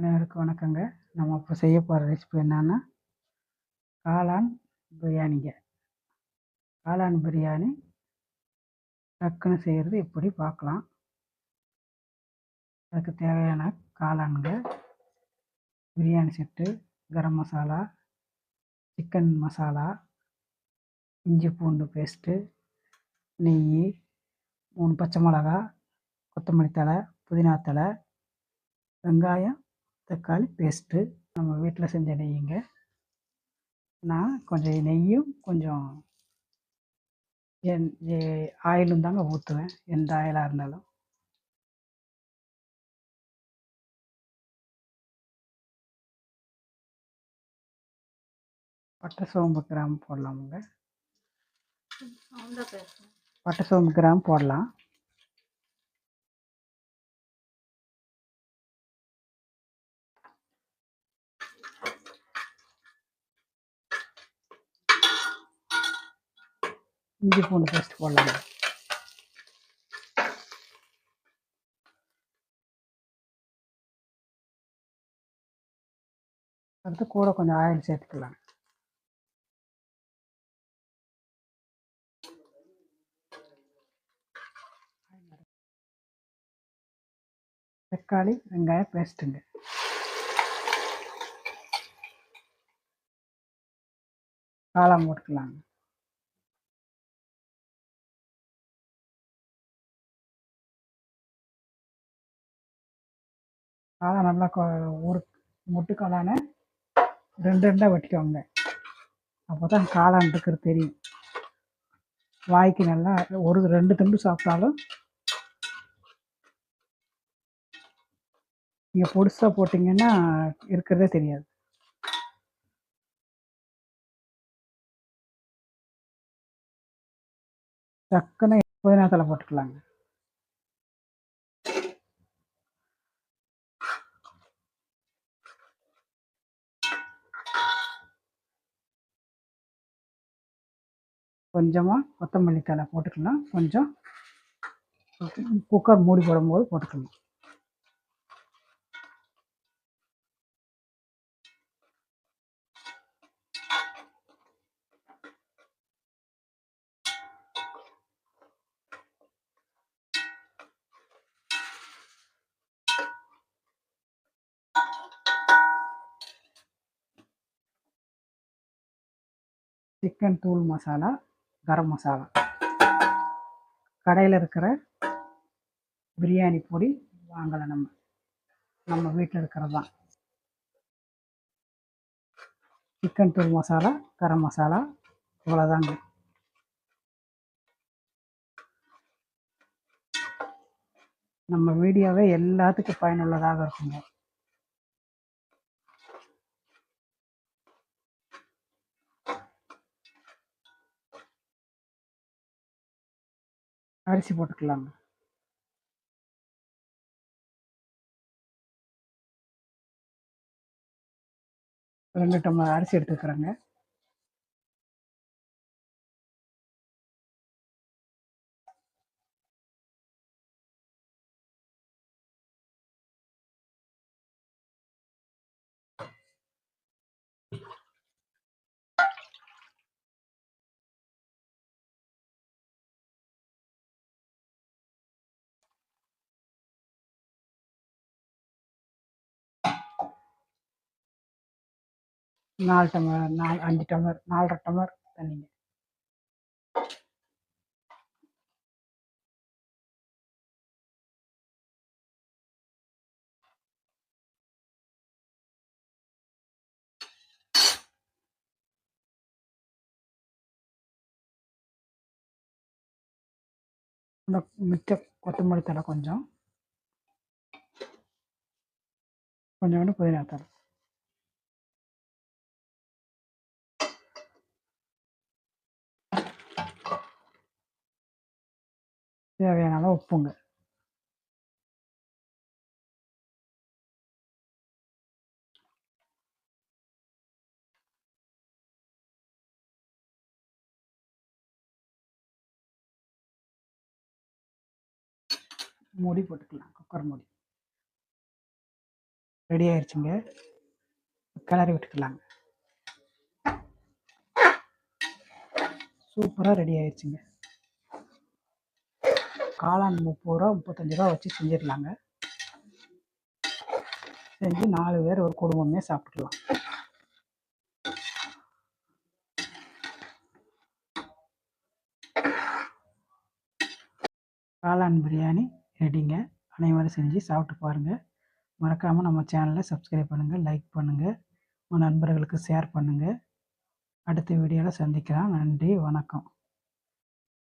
அனைவருக்கும் வணக்கங்க. நம்ம இப்போ செய்ய போகிற ரெசிபி என்னன்னா காளான் பிரியாணிங்க. காளான் பிரியாணி டக்குன்னு செய்கிறது எப்படி பார்க்கலாம் அதுக்கு தேவையான காளானுங்க. பிரியாணி செட்டு கரம் மசாலா சிக்கன் மசாலா இஞ்சி பூண்டு பேஸ்ட்டு நெய் மூணு பச்சை மிளகா கொத்தமல்லி தழை புதினா தழை வெங்காயம் தக்காளி பேஸ்ட்டு நம்ம வீட்டில் செஞ்ச நெய்யுங்க நான் கொஞ்சம் நெய்யும் கொஞ்சம் என் ஆயிலும் தாங்க ஊற்றுவேன் எந்த ஆயிலாக இருந்தாலும். பட்டை சோம்பு கிராம் போடலாமுங்க. பட்டை சோம்பு கிராம் போடலாம். இஞ்சி பூண்டு பேஸ்ட் போடலாம். அடுத்து கூட கொஞ்சம் ஆயில் சேர்த்துக்கலாம். தக்காளி வெங்காயம் பேஸ்ட்டுங்க காளான் போட்டுக்கலாங்க. காளான் நல்லா ஒரு முட்டுக்காளான ரெண்டு ரெண்டாக வெட்டிக்கோங்க அப்போ தான் காளான் இருக்கிறது தெரியும். வாய்க்கு நல்லா ஒரு ரெண்டு துண்டு சாப்பிட்டாலும் நீங்கள் பொடிசாக போட்டிங்கன்னா இருக்கிறதே தெரியாது. டக்குன்னு எப்போது நேரத்தில் போட்டுக்கலாங்க. கொஞ்சமாக கொத்தமல்லி தலை போட்டுக்கலாம். கொஞ்சம் குக்கர் மூடி போடும்போது போட்டுக்கலாம். சிக்கன் தூள் மசாலா கரம் மசாலா. கடையில் இருக்கிற பிரியாணி பொடி வாங்கலை நம்ம. நம்ம வீட்டில் இருக்கிறது தான். சிக்கன் தூள் மசாலா கரம் மசாலா இவ்வளோதாங்க நம்ம வீடியோவே எல்லாத்துக்கும் பயனுள்ளதாக இருக்குங்க. அரிசி போட்டுக்கலாங்க. ரெண்டு டம்ளர் அரிசி எடுத்துக்கிறேங்க. நாலு டம்ளர் நாலு அஞ்சு டம்ளர் நாலரை டம்ளர் தண்ணிங்க. மிச்ச கொத்தமல்லி தலை கொஞ்சம். கொஞ்சோண்டு புதினா தலை தேவையான அளவு உப்புங்க மூடி போட்டுக்கலாம். குக்கர் மூடி. ரெடி ஆயிடுச்சுங்க கிளறி விட்டுக்கலாங்க. சூப்பராக ரெடி ஆயிடுச்சுங்க காளான் முப்பது ரூபா முப்பத்தஞ்சு ரூபா வச்சு செஞ்சிடலாங்க. செஞ்சு நாலு பேர் ஒரு குடும்பமே சாப்பிட்டுக்கலாம். காளான் பிரியாணி ரெடிங்க. அனைவரும் செஞ்சு சாப்பிட்டு பாருங்கள் மறக்காமல் நம்ம சேனலை சப்ஸ்கிரைப் பண்ணுங்கள் லைக் பண்ணுங்கள் உங்கள் நண்பர்களுக்கு ஷேர் பண்ணுங்கள் அடுத்த வீடியோவில் சந்திக்கலாம். நன்றி வணக்கம்.